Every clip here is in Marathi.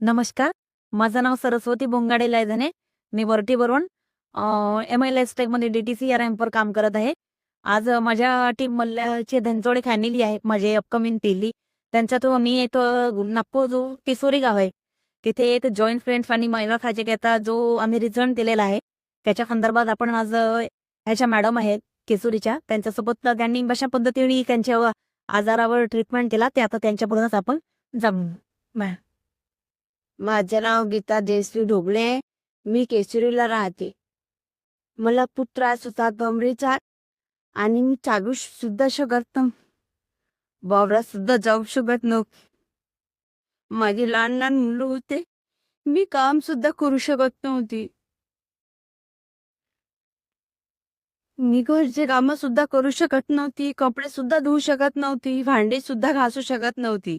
नमस्कार माझं नाव सरस्वती बोंगाडे लायधने मी वरटीवरून एम एल एस टेकमध्ये डी टी सी या रॅम्पवर काम करत आहे. आज माझ्या टीम मल्ल्याचे धनचोडे फॅमिली आहे माझे अपकमिंग पिल्ली त्यांचा तो मी येतो नागपूर जो किशोरी गाव आहे तिथे एक जॉईंट फ्रेंड्स आणि महिला खाजेकरता जो आम्ही रिझल्ट दिलेला आहे त्याच्या संदर्भात आपण आज ह्याच्या मॅडम आहेत किशोरीच्या. त्यांच्यासोबत त्यांनी अशा पद्धतीने त्यांच्या आजारावर ट्रीटमेंट केला ते आता त्यांच्याकडूनच आपण जाऊन माझं नाव गीता देसवी ढोबळे मी केसरीला राहते. मला पुत्र त्रास होता कमरेचा आणि मी चालू सुद्धा शकत नव्ह- सुद्धा जाऊ शकत नव्हती. माझी लहान लहान मुलं होते. मी काम सुद्धा करू शकत नव्हती. मी घरचे काम सुद्धा करू शकत नव्हती. कपडे सुद्धा धुवू शकत नव्हती. भांडे सुद्धा घासू शकत नव्हती.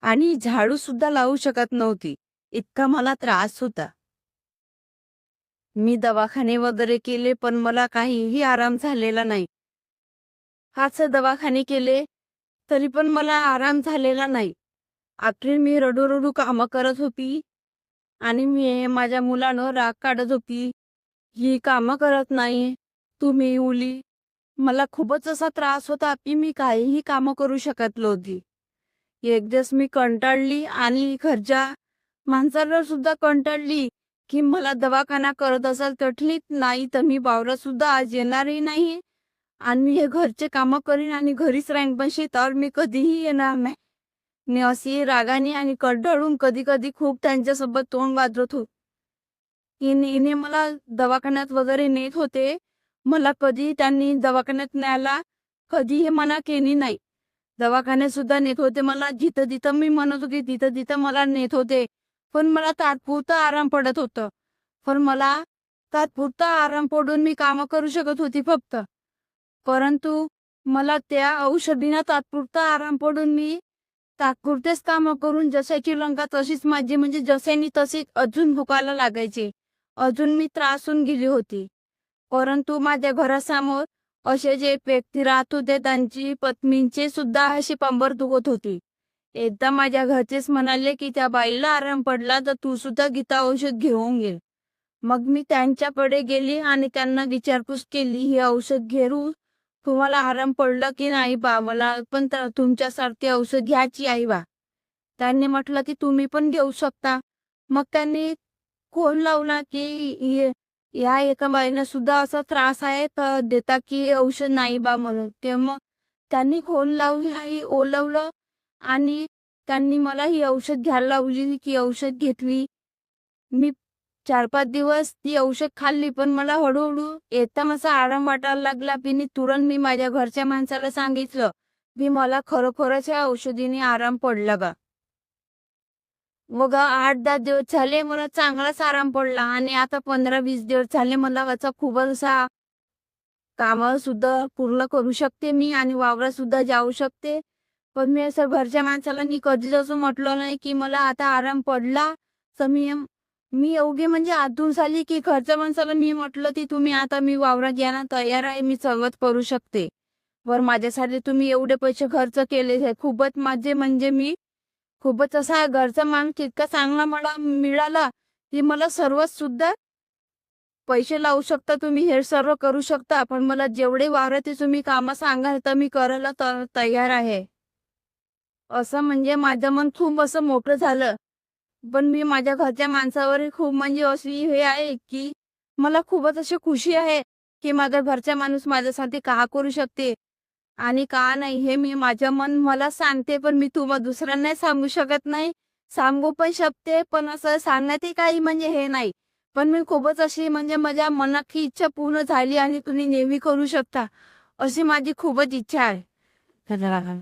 आणि झाडू सुद्धा लावू शकत नव्हती. इतका मला त्रास होता. मी दवाखाने वगैरे केले पण मला काहीही आराम झालेला नाही. हाच दवाखाने केले तरी पण मला आराम झालेला नाही. आखरी मी रडू रडू कामं करत होती आणि मी माझ्या मुलानं राग काढत होती. ही कामं करत नाही तुम्ही उली. मला खूपच असा त्रास होता की मी काहीही कामं करू शकत नव्हती. एक दिवस मी कंटाळली आणि घरच्या माणसाला सुद्धा कंटाळली की मला दवाखाना करत असाल तर ठीक नाही तर मी वावरात सुद्धा आज येणारही नाही. आणि मी हे घरचे कामं करीन आणि घरीच राहीन पण शेतावर मी कधीही येणार नाही. मी अशी रागाने आणि कंटाळून कधी कधी खूप त्यांच्यासोबत तोंड वाजवत होत. हिने मला दवाखान्यात वगैरे नेत होते. मला कधी त्यांनी दवाखान्यात न्यायला कधीही मना केली नाही. दवाखान्यात सुद्धा नेत होते मला. जिथं जिथं मी म्हणत होती तिथं तिथं मला नेत होते. पण मला तात्पुरता आराम पडत होतं. पण मला तात्पुरता आराम पडून मी कामं करू शकत होती फक्त. परंतु मला त्या औषधीना तात्पुरता आराम पडून मी तात्पुरतेच कामं करून जशाची लंका तशीच माझी म्हणजे जसेनी तशी अजून भुकायला लागायची. अजून मी त्रासून गेली होती. परंतु माझ्या घरासमोर असे जे व्यक्ती राहत होते त्यांची पत्नींचे सुद्धा अशी पंबर दुखत होती. एकदा माझ्या घरचेच म्हणाले की त्या बाईला आराम पडला तर तू सुद्धा गीता औषध घेऊन घे मग मी त्यांच्याकडे गेली आणि त्यांना विचारपूस केली ही औषध घेऊ? तुम्हाला आराम पडला की नाही बा? मला पण तुमच्यासारखी औषध घ्यायची आहे बा. त्यांनी म्हटलं की तुम्ही पण घेऊ शकता. मग त्यांनी कोण लावला की या एका बाईला सुद्धा असा त्रास आहे तर देता की औषध नाही बा म्हणून. ते मग त्यांनी खोल लावली आई ओलवलं आणि त्यांनी मला ही औषध घ्यायला लावली की औषध घेतली. मी चार पाच दिवस ती औषध खाल्ली पण मला हळूहळू येता असा आराम वाटायला लागला. मी तुरंत मी माझ्या घरच्या माणसाला सांगितलं की मला खरोखरच या औषधीने आराम पडला बा. मग आठ दहा दिवस झाले मला चांगलाच आराम पडला आणि आता पंधरा वीस दिवस झाले मला याचा खूपच असा काम सुद्धा पूर्ण करू शकते मी आणि वावरात सुद्धा जाऊ शकते. पण मी असं घरच्या माणसाला मी कधीच असं म्हटलं नाही की मला आता आराम पडला. तर मी मी एवढी म्हणजे आतून झाली की घरच्या माणसाला मी म्हटलं की तुम्ही आता मी वावरात यायला तयार आहे मी सर्वच करू शकते. वर माझ्यासाठी तुम्ही एवढे पैसे खर्च केले खूपच माझे म्हणजे मी खूपच असा घरचा माणूस इतका चांगला मला मिळाला की मला सर्वच सुद्धा पैसे लावू शकता तुम्ही हे सर्व करू शकता. पण मला जेवढे वावरात तुम्ही कामं सांगाल तर मी करायला तयार आहे. असं म्हणजे माझं मन खूप असं मोठं झालं. पण मी माझ्या घरच्या माणसावर खूप म्हणजे अशी हे आहे की मला खूपच अशी खुशी आहे की माझा घरचा माणूस माझ्यासाठी का करू शकते आणि का नाही हे मी माझं मन मला सांगते. पण मी तुम्हाला दुसऱ्यांना सांगू शकत नाही सांगू पण शकते पण असं सांगण्यातही काही म्हणजे हे नाही. पण मी खूपच अशी म्हणजे माझ्या मनाची इच्छा पूर्ण झाली आणि तुम्ही नेहमी करू शकता अशी माझी खूपच इच्छा आहे. धन्यवाद.